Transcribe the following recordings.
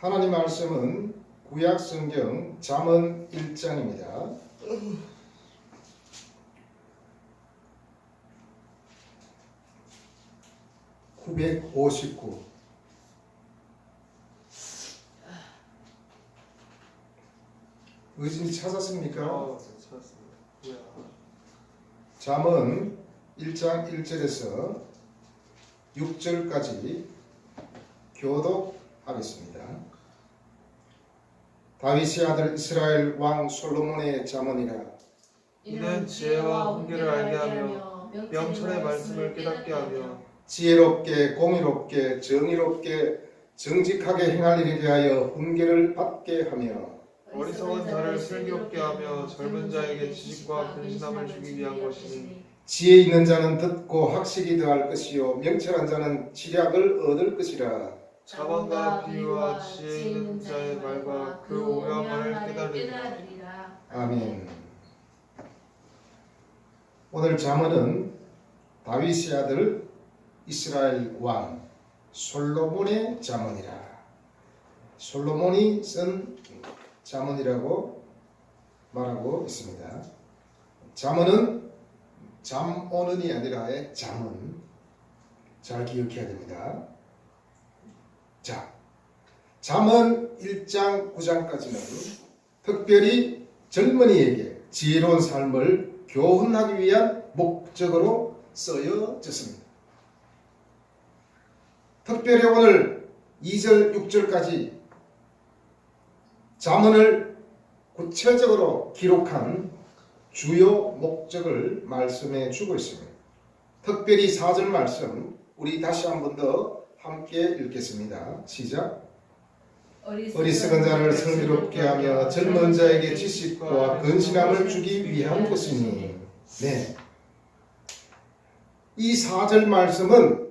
하나님 말씀은 구약 성경 잠언 1장입니다. (959) 의진이 찾았습니까? 어, 네, 찾았습니다. 잠언 1장 1절에서 6절까지 교독하겠습니다. 다윗의 아들 이스라엘 왕 솔로몬의 잠언이라 이는 지혜와 훈계를 알게 하며 명철의 말씀을 깨닫게 하며 지혜롭게 공의롭게 정의롭게 정직하게 행할 일에 대하여 훈계를 받게 하며 어리석은 자를 슬기롭게 하며 젊은 자에게 지식과 근신함을 주기 위한 것이니 지혜 있는 자는 듣고 학식이 더할 것이요 명철한 자는 지략을 얻을 것이라 자만과 비유와 지혜 있는 자의 말과 그 오묘함을 깨달으리라. 아멘. 오늘 잠언은 다윗의 아들 이스라엘 왕 솔로몬의 잠언이라. 솔로몬이 쓴 잠언이라고 말하고 있습니다. 잠언은 잠 오는이 아니라의 잠언. 잘 기억해야 됩니다. 자, 잠언 1장 9장까지는 특별히 젊은이에게 지혜로운 삶을 교훈하기 위한 목적으로 쓰여졌습니다. 특별히 오늘 2절, 6절까지 자문을 구체적으로 기록한 주요 목적을 말씀해 주고 있습니다. 특별히 4절 말씀 우리 다시 한 번 더 함께 읽겠습니다. 시작. 어리석은 자를 슬기롭게 하며 젊은 자에게 지식과 근신함을 주기 위한 것이니 네. 이 4절 말씀은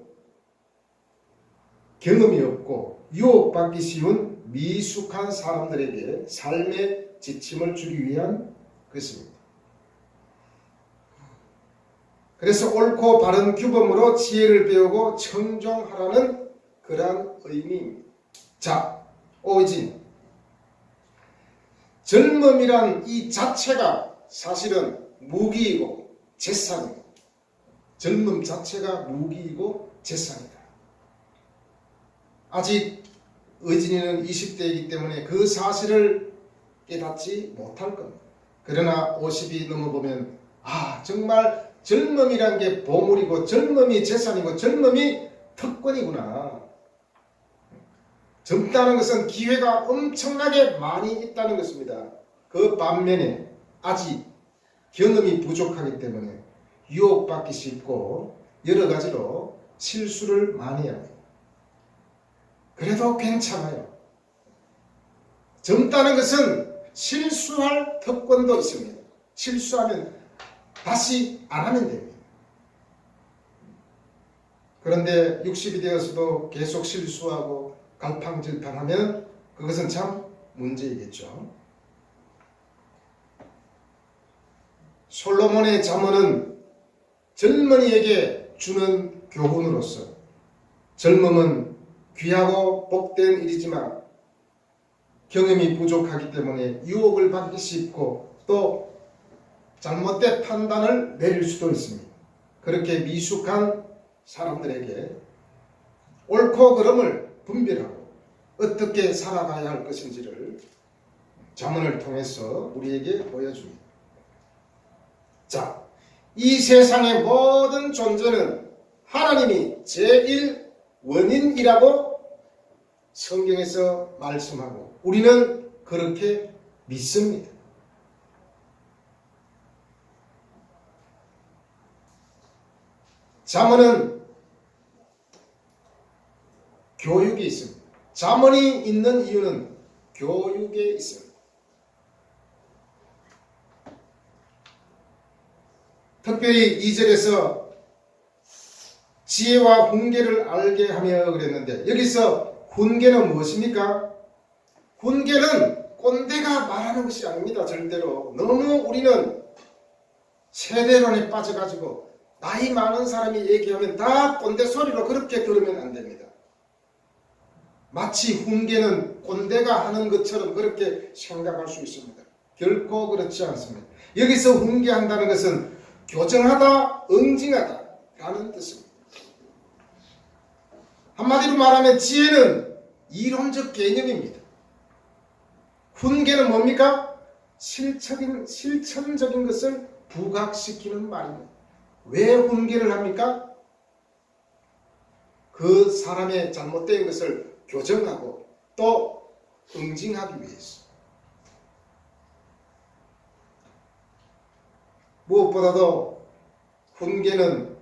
경험이 없고 유혹받기 쉬운 미숙한 사람들에게 삶의 지침을 주기 위한 것입니다. 그래서 옳고 바른 규범으로 지혜를 배우고 청종하라는 그러한 의미입니다. 자, 오진. 젊음이란 이 자체가 사실은 무기이고 재산입니다. 젊음 자체가 무기이고 재산이다. 아직 의진이는 20대이기 때문에 그 사실을 깨닫지 못할 겁니다. 그러나 50이 넘어보면 아 정말 젊음이란 게 보물이고 젊음이 재산이고 젊음이 특권이구나. 젊다는 것은 기회가 엄청나게 많이 있다는 것입니다. 그 반면에 아직 경험이 부족하기 때문에 유혹받기 쉽고 여러 가지로 실수를 많이 합니다. 그래도 괜찮아요. 젊다는 것은 실수할 특권도 있습니다. 실수하면 다시 안 하면 됩니다. 그런데 60이 되어서도 계속 실수하고 갈팡질팡하면 그것은 참 문제이겠죠. 솔로몬의 잠언은 젊은이에게 주는 교훈으로서 젊음은 귀하고 복된 일이지만 경험이 부족하기 때문에 유혹을 받기 쉽고 또 잘못된 판단을 내릴 수도 있습니다. 그렇게 미숙한 사람들에게 옳고 그름을 분별하고 어떻게 살아가야 할 것인지를 자문을 통해서 우리에게 보여줍니다. 자, 이 세상의 모든 존재는 하나님이 제일 원인이라고 성경에서 말씀하고 우리는 그렇게 믿습니다. 자문은 교육이 있습니다. 자문이 있는 이유는 교육에 있습니다. 특별히 2절에서 지혜와 훈계를 알게 하며 그랬는데 여기서 훈계는 무엇입니까? 훈계는 꼰대가 말하는 것이 아닙니다. 절대로. 너무 우리는 세대론에 빠져가지고 나이 많은 사람이 얘기하면 다 꼰대 소리로 그렇게 들으면 안 됩니다. 마치 훈계는 꼰대가 하는 것처럼 그렇게 생각할 수 있습니다. 결코 그렇지 않습니다. 여기서 훈계한다는 것은 교정하다, 응징하다 라는 뜻입니다. 한마디로 말하면 지혜는 이론적 개념입니다. 훈계는 뭡니까? 실천인, 실천적인 것을 부각시키는 말입니다. 왜 훈계를 합니까? 그 사람의 잘못된 것을 교정하고 또 응징하기 위해서. 무엇보다도 훈계는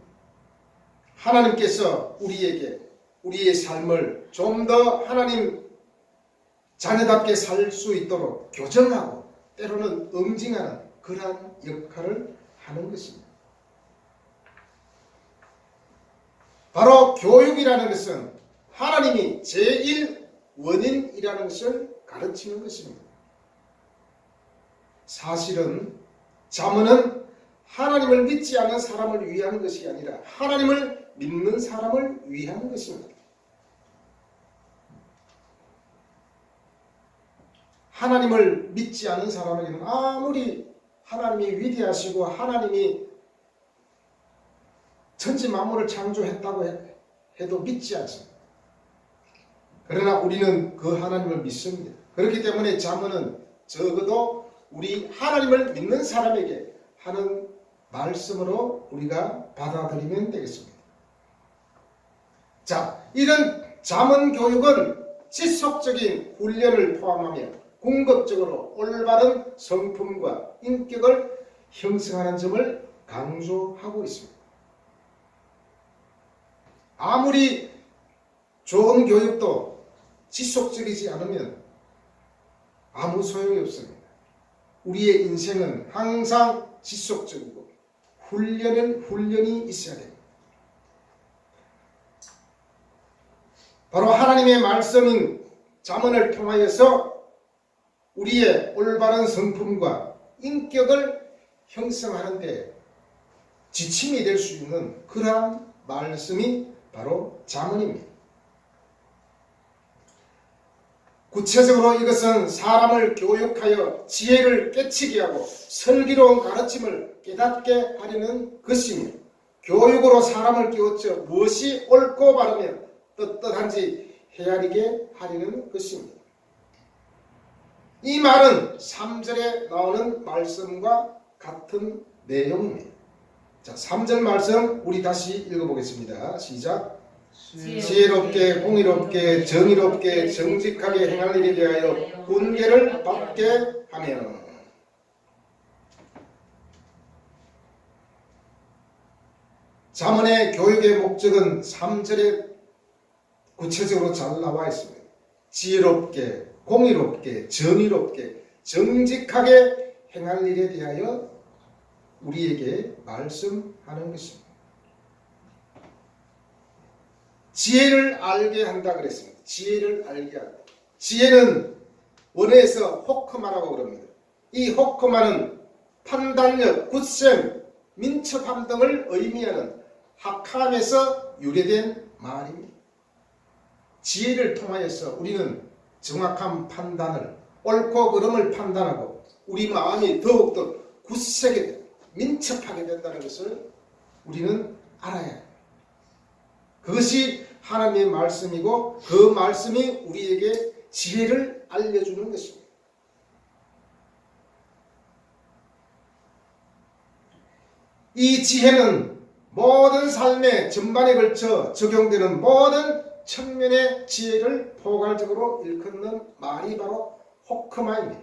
하나님께서 우리에게 우리의 삶을 좀 더 하나님 자녀답게 살 수 있도록 교정하고 때로는 응징하는 그러한 역할을 하는 것입니다. 바로 교육이라는 것은 하나님이 제일 원인이라는 것을 가르치는 것입니다. 사실은 자문은 하나님을 믿지 않는 사람을 위한 것이 아니라 하나님을 믿는 사람을 위한 것입니다. 하나님을 믿지 않는 사람에게는 아무리 하나님이 위대하시고 하나님이 천지 만물을 창조했다고 해- 해도 믿지 않습니다. 그러나 우리는 그 하나님을 믿습니다. 그렇기 때문에 자문은 적어도 우리 하나님을 믿는 사람에게 하는 말씀으로 우리가 받아들이면 되겠습니다. 자, 이런 자문 교육은 지속적인 훈련을 포함하며 궁극적으로 올바른 성품과 인격을 형성하는 점을 강조하고 있습니다. 아무리 좋은 교육도 지속적이지 않으면 아무 소용이 없습니다. 우리의 인생은 항상 지속적이고 훈련은 훈련이 있어야 됩니다. 바로 하나님의 말씀인 자문을 통하여서 우리의 올바른 성품과 인격을 형성하는 데 지침이 될 수 있는 그러한 말씀이 바로 자문입니다. 구체적으로 이것은 사람을 교육하여 지혜를 깨치게 하고 슬기로운 가르침을 깨닫게 하려는 것이며 교육으로 사람을 깨우쳐 무엇이 옳고 바르며 떳떳한지 헤아리게 하려는 것입니다. 이 말은 3절에 나오는 말씀과 같은 내용입니다. 자, 3절 말씀 우리 다시 읽어보겠습니다. 시작. 지혜롭게 공의롭게 정의롭게 정직하게 행할 일에 대하여 훈계를 받게 하며 자문의 교육의 목적은 3절에 구체적으로 잘 나와 있습니다. 지혜롭게 공의롭게 정의롭게 정직하게 행할 일에 대하여 우리에게 말씀하는 것입니다. 지혜를 알게 한다 그랬습니다. 지혜를 알게 한다. 지혜는 원어에서 호크마라고 그럽니다. 이 호크마는 판단력, 굳셈, 민첩함 등을 의미하는 학함에서 유래된 말입니다. 지혜를 통하여서 우리는 정확한 판단을 옳고 그름을 판단하고 우리 마음이 더욱더 굳세게 되고 민첩하게 된다는 것을 우리는 알아야 합니다. 그것이 하나님의 말씀이고 그 말씀이 우리에게 지혜를 알려주는 것입니다. 이 지혜는 모든 삶의 전반에 걸쳐 적용되는 모든 측면의 지혜를 포괄적으로 일컫는 말이 바로 호크마입니다.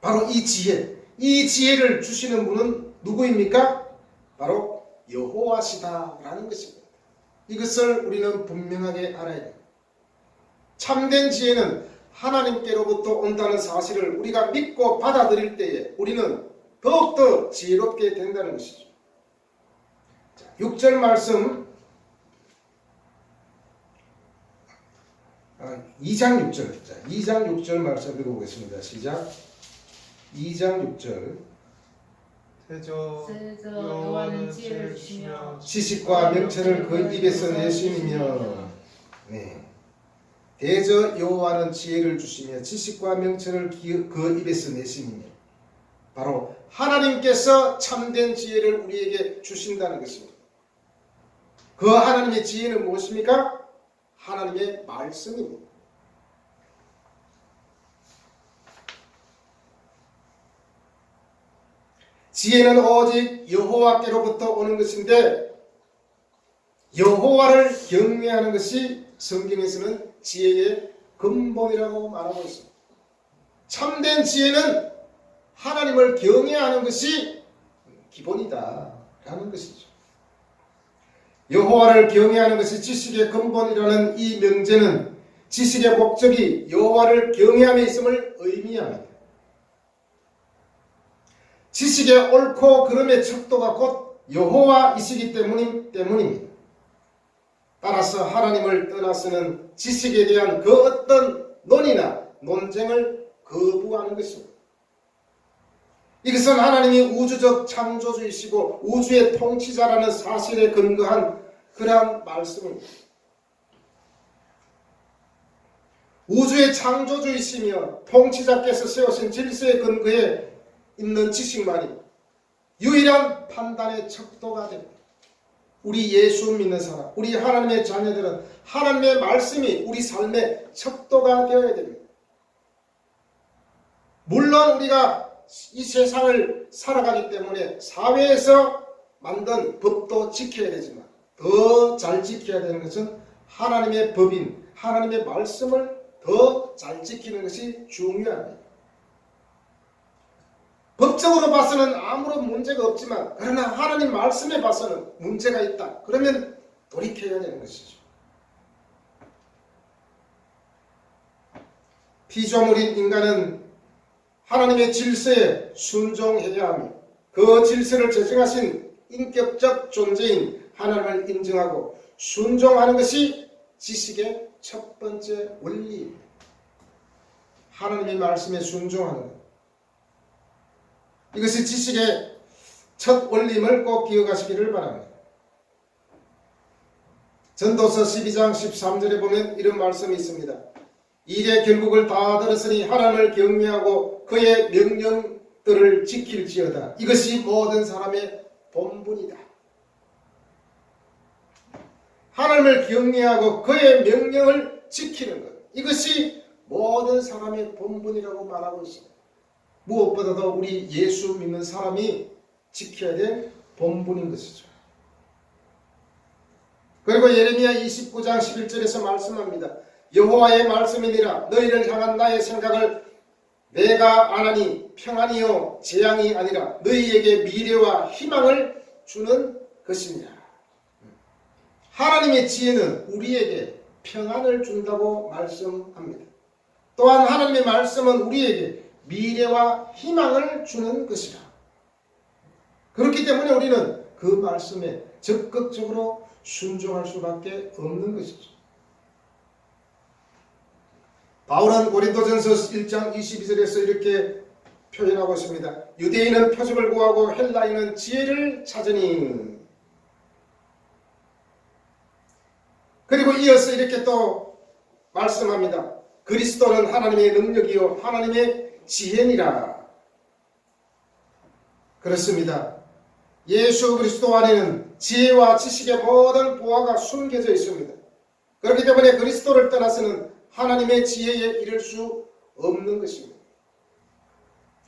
바로 이 지혜, 이 지혜를 주시는 분은 누구입니까? 바로 여호와시다라는 것입니다. 이것을 우리는 분명하게 알아야 됩니다. 참된 지혜는 하나님께로부터 온다는 사실을 우리가 믿고 받아들일 때에 우리는 더욱더 지혜롭게 된다는 것이죠. 자, 6절 말씀 아, 2장 6절 자, 2장 6절 말씀 읽어보겠습니다. 시작 2장 6절 대저 세저 여호와는 지혜를 주시며 지식과 명철을 그 입에서 내심이며 네. 대저 여호와는 지혜를 주시며 지식과 명철을 기- 그 입에서 내심이며 바로 하나님께서 참된 지혜를 우리에게 주신다는 것입니다. 그 하나님의 지혜는 무엇입니까? 하나님의 말씀입니다. 지혜는 오직 여호와께로부터 오는 것인데 여호와를 경외하는 것이 성경에서는 지혜의 근본이라고 말하고 있습니다. 참된 지혜는 하나님을 경외하는 것이 기본이다 라는 것이죠. 여호와를 경외하는 것이 지식의 근본이라는 이 명제는 지식의 목적이 여호와를 경외함에 있음을 의미합니다. 지식의 옳고 그름의 척도가 곧 여호와이시기 때문임, 때문입니다. 따라서 하나님을 떠나서는 지식에 대한 그 어떤 논의나 논쟁을 거부하는 것입니다. 이것은 하나님이 우주적 창조주이시고 우주의 통치자라는 사실에 근거한 그러한 말씀입니다. 우주의 창조주이시며 통치자께서 세우신 질서의 근거에 있는 지식만이 유일한 판단의 척도가 됩니다. 우리 예수 믿는 사람, 우리 하나님의 자녀들은 하나님의 말씀이 우리 삶의 척도가 되어야 됩니다. 물론 우리가 이 세상을 살아가기 때문에 사회에서 만든 법도 지켜야 되지만 더 잘 지켜야 되는 것은 하나님의 법인, 하나님의 말씀을 더 잘 지키는 것이 중요합니다. 법적으로 봐서는 아무런 문제가 없지만 그러나 하나님 말씀에 봐서는 문제가 있다. 그러면 돌이켜야 되는 것이죠. 피조물인 인간은 하나님의 질서에 순종해야 하며 그 질서를 제정하신 인격적 존재인 하나님을 인정하고 순종하는 것이 지식의 첫 번째 원리입니다. 하나님의 말씀에 순종하는 것. 이것이 지식의 첫 원림을 꼭 기억하시기를 바랍니다. 전도서 12장 13절에 보면 이런 말씀이 있습니다. 일의 결국을 다 들었으니 하나님을 경외하고 그의 명령들을 지킬지어다. 이것이 모든 사람의 본분이다. 하나님을 경외하고 그의 명령을 지키는 것. 이것이 모든 사람의 본분이라고 말하고 있습니다. 무엇보다도 우리 예수 믿는 사람이 지켜야 될 본분인 것이죠. 그리고 예레미야 29장 11절에서 말씀합니다. 여호와의 말씀이니라 너희를 향한 나의 생각을 내가 아나니 평안이요 재앙이 아니라 너희에게 미래와 희망을 주는 것이니라. 하나님의 지혜는 우리에게 평안을 준다고 말씀합니다. 또한 하나님의 말씀은 우리에게 미래와 희망을 주는 것이라. 그렇기 때문에 우리는 그 말씀에 적극적으로 순종할 수밖에 없는 것이죠. 바울은 고린도전서 1장 22절에서 이렇게 표현하고 있습니다. 유대인은 표적을 구하고 헬라인은 지혜를 찾으니 그리고 이어서 이렇게 또 말씀합니다. 그리스도는 하나님의 능력이요 하나님의 지혜니라. 그렇습니다. 예수 그리스도 안에는 지혜와 지식의 모든 보화가 숨겨져 있습니다. 그렇기 때문에 그리스도를 떠나서는 하나님의 지혜에 이를 수 없는 것입니다.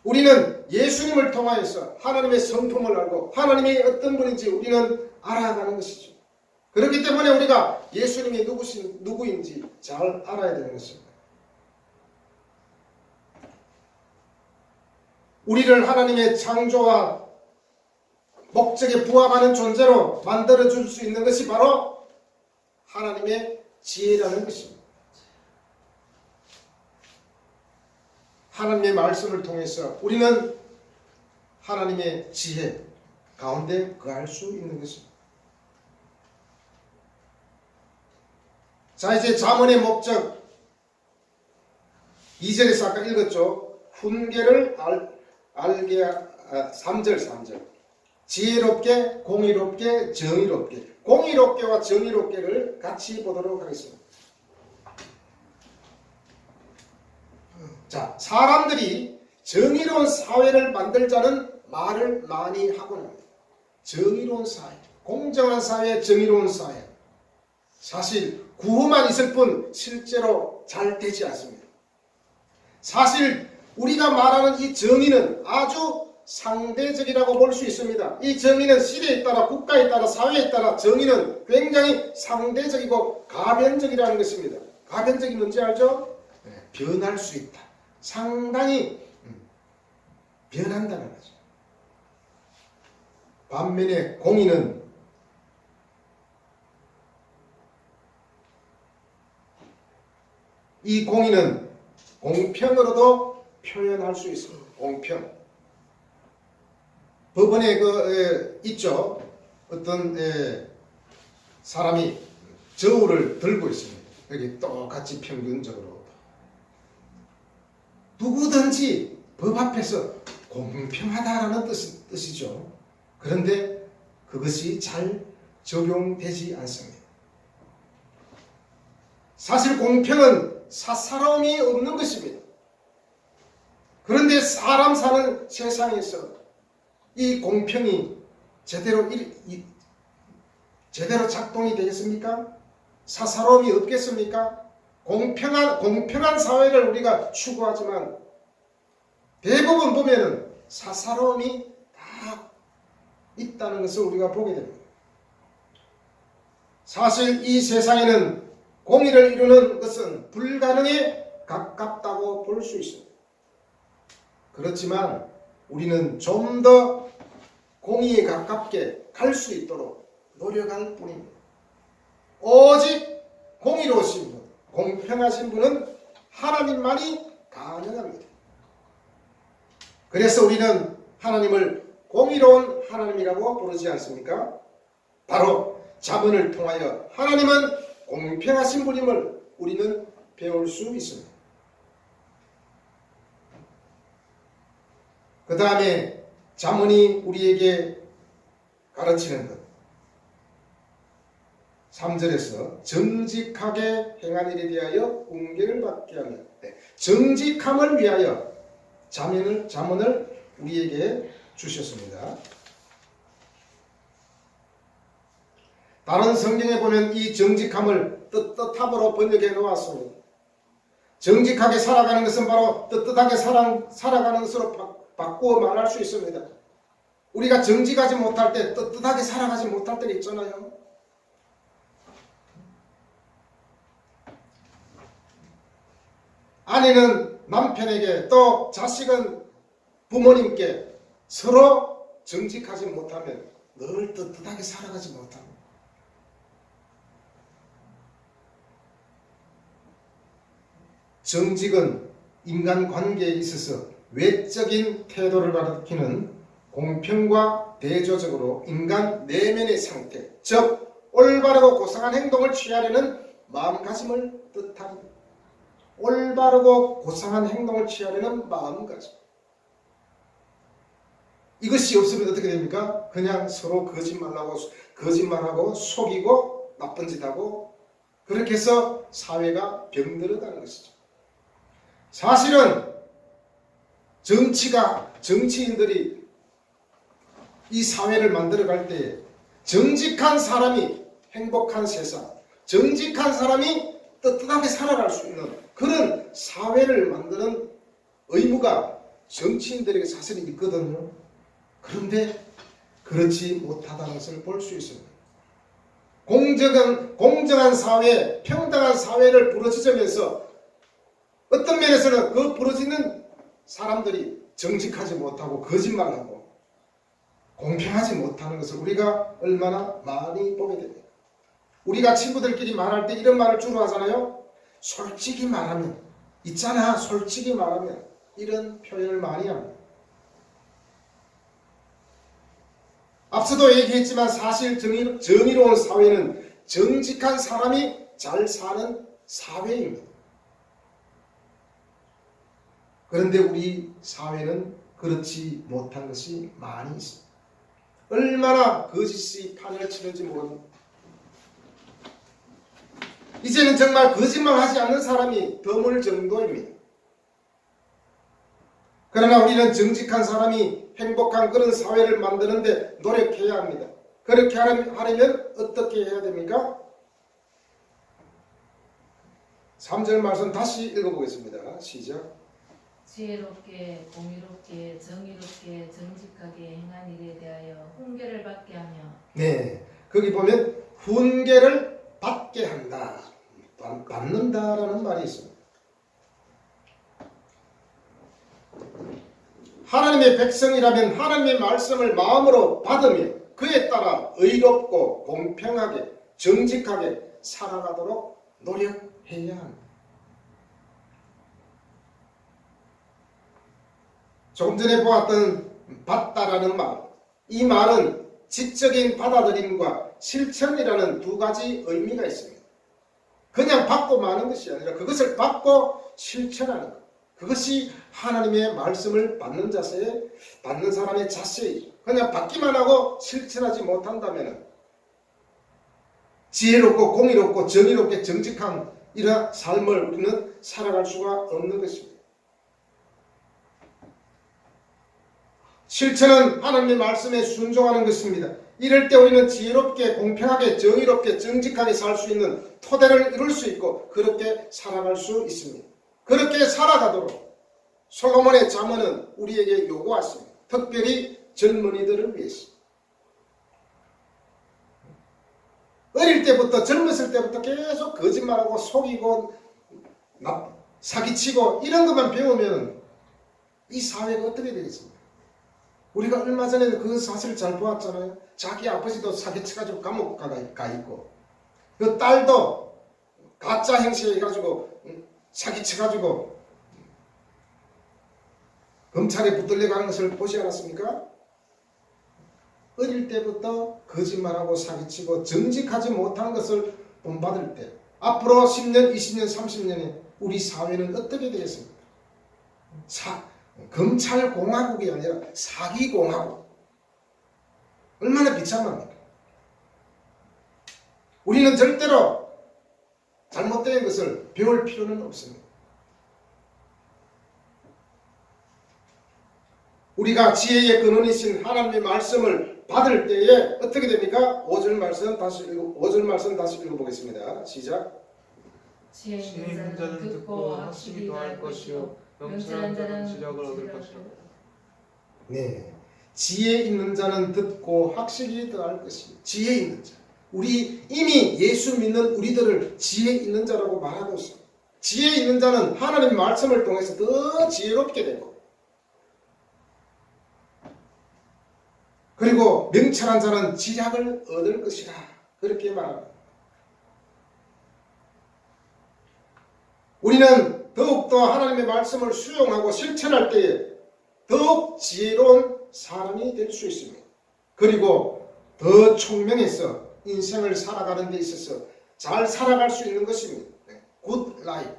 우리는 예수님을 통하여서 하나님의 성품을 알고 하나님이 어떤 분인지 우리는 알아가는 것이죠. 그렇기 때문에 우리가 예수님이 누구신, 누구인지 잘 알아야 되는 것입니다. 우리를 하나님의 창조와 목적에 부합하는 존재로 만들어 줄 수 있는 것이 바로 하나님의 지혜라는 것입니다. 하나님의 말씀을 통해서 우리는 하나님의 지혜 가운데 거할 수 있는 것입니다. 자 이제 자문의 목적 2절에서 아까 읽었죠. 훈계를 알, 알게 아, 3절 3절 지혜롭게 공의롭게 정의롭게 공의롭게와 정의롭게를 같이 보도록 하겠습니다. 자 사람들이 정의로운 사회를 만들자는 말을 많이 하고는 합니다. 정의로운 사회, 공정한 사회, 정의로운 사회. 사실 구호만 있을 뿐 실제로 잘 되지 않습니다. 사실 우리가 말하는 이 정의는 아주 상대적이라고 볼 수 있습니다. 이 정의는 시대에 따라 국가에 따라 사회에 따라 정의는 굉장히 상대적이고 가변적이라는 것입니다. 가변적이 뭔지 알죠? 네, 변할 수 있다. 상당히 음, 변한다는 거죠. 반면에 공의는 이 공의는 공평으로도 표현할 수 있습니다. 공평. 법원에 그 에, 있죠. 어떤 에, 사람이 저울을 들고 있습니다. 여기 똑같이 평균적으로 누구든지 법 앞에서 공평하다라는 뜻, 뜻이죠. 그런데 그것이 잘 적용되지 않습니다. 사실 공평은 사사로움이 없는 것입니다. 그런데 사람 사는 세상에서 이 공평이 제대로 일, 이, 제대로 작동이 되겠습니까? 사사로움이 없겠습니까? 공평한 공평한 사회를 우리가 추구하지만 대부분 보면은 사사로움이 다 있다는 것을 우리가 보게 됩니다. 사실 이 세상에는 공의를 이루는 것은 불가능에 가깝다고 볼 수 있습니다. 그렇지만 우리는 좀 더 공의에 가깝게 갈 수 있도록 노력할 뿐입니다. 오직 공의로우신 분, 공평하신 분은 하나님만이 가능합니다. 그래서 우리는 하나님을 공의로운 하나님이라고 부르지 않습니까? 바로 자문을 통하여 하나님은 공평하신 분임을 우리는 배울 수 있습니다. 그 다음에 자문이 우리에게 가르치는 것. 3절에서 정직하게 행한 일에 대하여 공개를 받게 하며 네. 정직함을 위하여 자문을, 자문을 우리에게 주셨습니다. 다른 성경에 보면 이 정직함을 뜨뜻함으로 번역해 놓았습니다. 정직하게 살아가는 것은 바로 뜨뜻하게 살아, 살아가는 것으로 바, 바꾸어 말할 수 있습니다. 우리가 정직하지 못할 때 뜨뜻하게 살아가지 못할 때가 있잖아요. 아내는 남편에게 또 자식은 부모님께 서로 정직하지 못하면 늘 뜨뜻하게 살아가지 못합니다. 정직은 인간관계에 있어서 외적인 태도를 가리키는 공평과 대조적으로 인간 내면의 상태, 즉 올바르고 고상한 행동을 취하려는 마음가짐을 뜻합니다. 올바르고 고상한 행동을 취하려는 마음가짐. 이것이 없으면 어떻게 됩니까? 그냥 서로 거짓말하고 거짓말하고 속이고 나쁜 짓하고 그렇게 해서 사회가 병들어가는 것이죠. 사실은 정치가 정치인들이 이 사회를 만들어갈 때 정직한 사람이 행복한 세상, 정직한 사람이 뜨뜻하게 살아갈 수 있는 그런 사회를 만드는 의무가 정치인들에게 사실은 있거든요. 그런데 그렇지 못하다는 것을 볼 수 있습니다. 공정한, 공정한 사회, 평등한 사회를 부르짖으면서 어떤 면에서는 그 부르짖는 사람들이 정직하지 못하고 거짓말하고 공평하지 못하는 것을 우리가 얼마나 많이 보게 됩니다. 우리가 친구들끼리 말할 때 이런 말을 주로 하잖아요. 솔직히 말하면 있잖아. 솔직히 말하면 이런 표현을 많이 합니다. 앞서도 얘기했지만 사실 정의, 정의로운 사회는 정직한 사람이 잘 사는 사회입니다. 그런데 우리 사회는 그렇지 못한 것이 많이 있습니다. 얼마나 거짓이 판을 치는지 모릅니다. 이제는 정말 거짓말 하지 않는 사람이 드물 정도입니다. 그러나 우리는 정직한 사람이 행복한 그런 사회를 만드는데 노력해야 합니다. 그렇게 하려면 어떻게 해야 됩니까? 3절 말씀 다시 읽어보겠습니다. 시작. 지혜롭게 공의롭게 정의롭게 정직하게 행한 일에 대하여 훈계를 받게 하며 네, 거기 보면 훈계를 받게 한다, 받- 받는다라는 말이 있습니다. 하나님의 백성이라면 하나님의 말씀을 마음으로 받으며 그에 따라 의롭고 공평하게 정직하게 살아가도록 노력해야 합니다. 조금 전에 보았던 받다라는 말, 이 말은 지적인 받아들임과 실천이라는 두 가지 의미가 있습니다. 그냥 받고 마는 것이 아니라 그것을 받고 실천하는 것. 그것이 하나님의 말씀을 받는 자세, 받는 사람의 자세이죠. 그냥 받기만 하고 실천하지 못한다면 지혜롭고 공의롭고 정의롭게 정직한 이런 삶을 우리는 살아갈 수가 없는 것입니다. 실천은 하나님의 말씀에 순종하는 것입니다. 이럴 때 우리는 지혜롭게 공평하게 정의롭게 정직하게 살 수 있는 토대를 이룰 수 있고 그렇게 살아갈 수 있습니다. 그렇게 살아가도록 솔로몬의 자문은 우리에게 요구했습니다. 특별히 젊은이들을 위해서. 어릴 때부터 젊었을 때부터 계속 거짓말하고 속이고 나- 사기치고 이런 것만 배우면 이 사회가 어떻게 되겠습니까? 우리가 얼마 전에도 그 사실을 잘 보았잖아요. 자기 아버지도 사기쳐가지고 감옥 가, 가 있고, 그 딸도 가짜 행세해가지고 음, 사기쳐가지고 검찰에 붙들려 간 것을 보지 않았습니까? 어릴 때부터 거짓말하고 사기치고 정직하지 못한 것을 본받을 때 앞으로 10년, 20년, 30년에 우리 사회는 어떻게 되겠습니까? 사, 검찰 공화국이 아니라 사기 공화국. 얼마나 비참합니까? 우리는 절대로 잘못된 것을 배울 필요는 없습니다. 우리가 지혜의 근원이신 하나님의 말씀을 받을 때에 어떻게 됩니까? 5절 말씀 다시 읽어 5절 말씀 다시 읽어보겠습니다. 시작. 지혜 지혜 있는 있는 자는 듣고 확실히 더할 것이요 명철한 자는 지략을 얻을 것이다. 네. 지혜 있는 자는 듣고 확실히 더할 것이 지혜 있는 자. 우리 이미 예수 믿는 우리들을 지혜 있는 자라고 말하고 있습니다. 지혜 있는 자는 하나님 말씀을 통해서 더 지혜롭게 되고 그리고 명철한 자는 지략을 얻을 것이다. 그렇게 말합니다. 우리는 더욱더 하나님의 말씀을 수용하고 실천할 때에 더욱 지혜로운 사람이 될 수 있습니다. 그리고 더 총명해서 인생을 살아가는 데 있어서 잘 살아갈 수 있는 것입니다. 굿 라이프.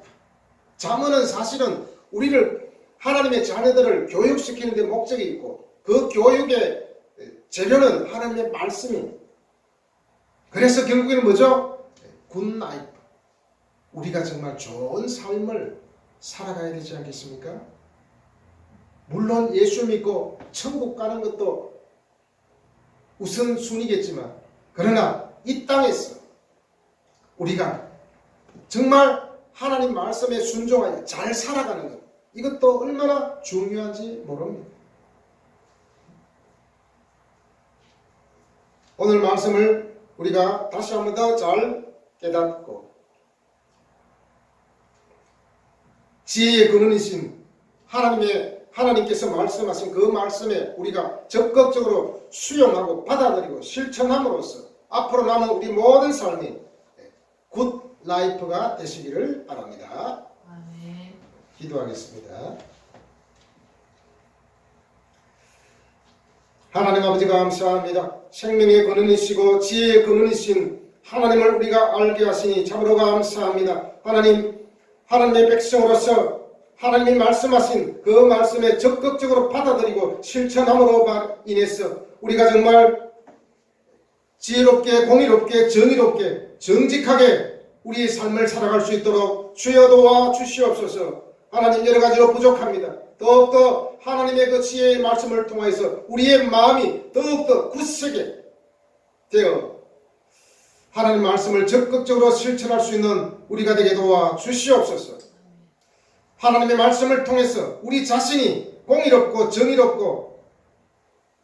자문은 사실은 우리를 하나님의 자녀들을 교육시키는 데 목적이 있고 그 교육의 재료는 하나님의 말씀입니다. 그래서 결국에는 뭐죠? 굿 라이프. 우리가 정말 좋은 삶을 살아가야 되지 않겠습니까? 물론 예수 믿고 천국 가는 것도 우선순위겠지만 그러나 이 땅에서 우리가 정말 하나님 말씀에 순종하여 잘 살아가는 것 이것도 얼마나 중요한지 모릅니다. 오늘 말씀을 우리가 다시 한번 더 잘 깨닫고 지혜의 근원이신 하나님의 하나님께서 말씀하신 그 말씀에 우리가 적극적으로 수용하고 받아들이고 실천함으로써 앞으로 남은 우리 모든 삶이 굿 라이프가 되시기를 바랍니다. 아멘. 기도하겠습니다. 하나님 아버지 감사합니다. 생명의 근원이시고 지혜의 근원이신 하나님을 우리가 알게 하시니 참으로 감사합니다. 하나님, 하나님의 백성으로서 하나님이 말씀하신 그 말씀에 적극적으로 받아들이고 실천함으로 말- 인해서 우리가 정말 지혜롭게 공의롭게 정의롭게 정직하게 우리의 삶을 살아갈 수 있도록 주여 도와 주시옵소서. 하나님 여러 가지로 부족합니다. 더욱더 하나님의 그 지혜의 말씀을 통해서 우리의 마음이 더욱더 굳세게 되어 하나님 말씀을 적극적으로 실천할 수 있는 우리가 되게 도와 주시옵소서 하나님의 말씀을 통해서 우리 자신이 공의롭고 정의롭고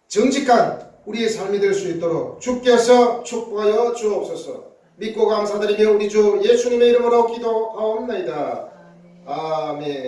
정직한 우리의 삶이 될 수 있도록 주께서 축복하여 주옵소서. 믿고 감사드리며 우리 주 예수님의 이름으로 기도하옵나이다. 아멘.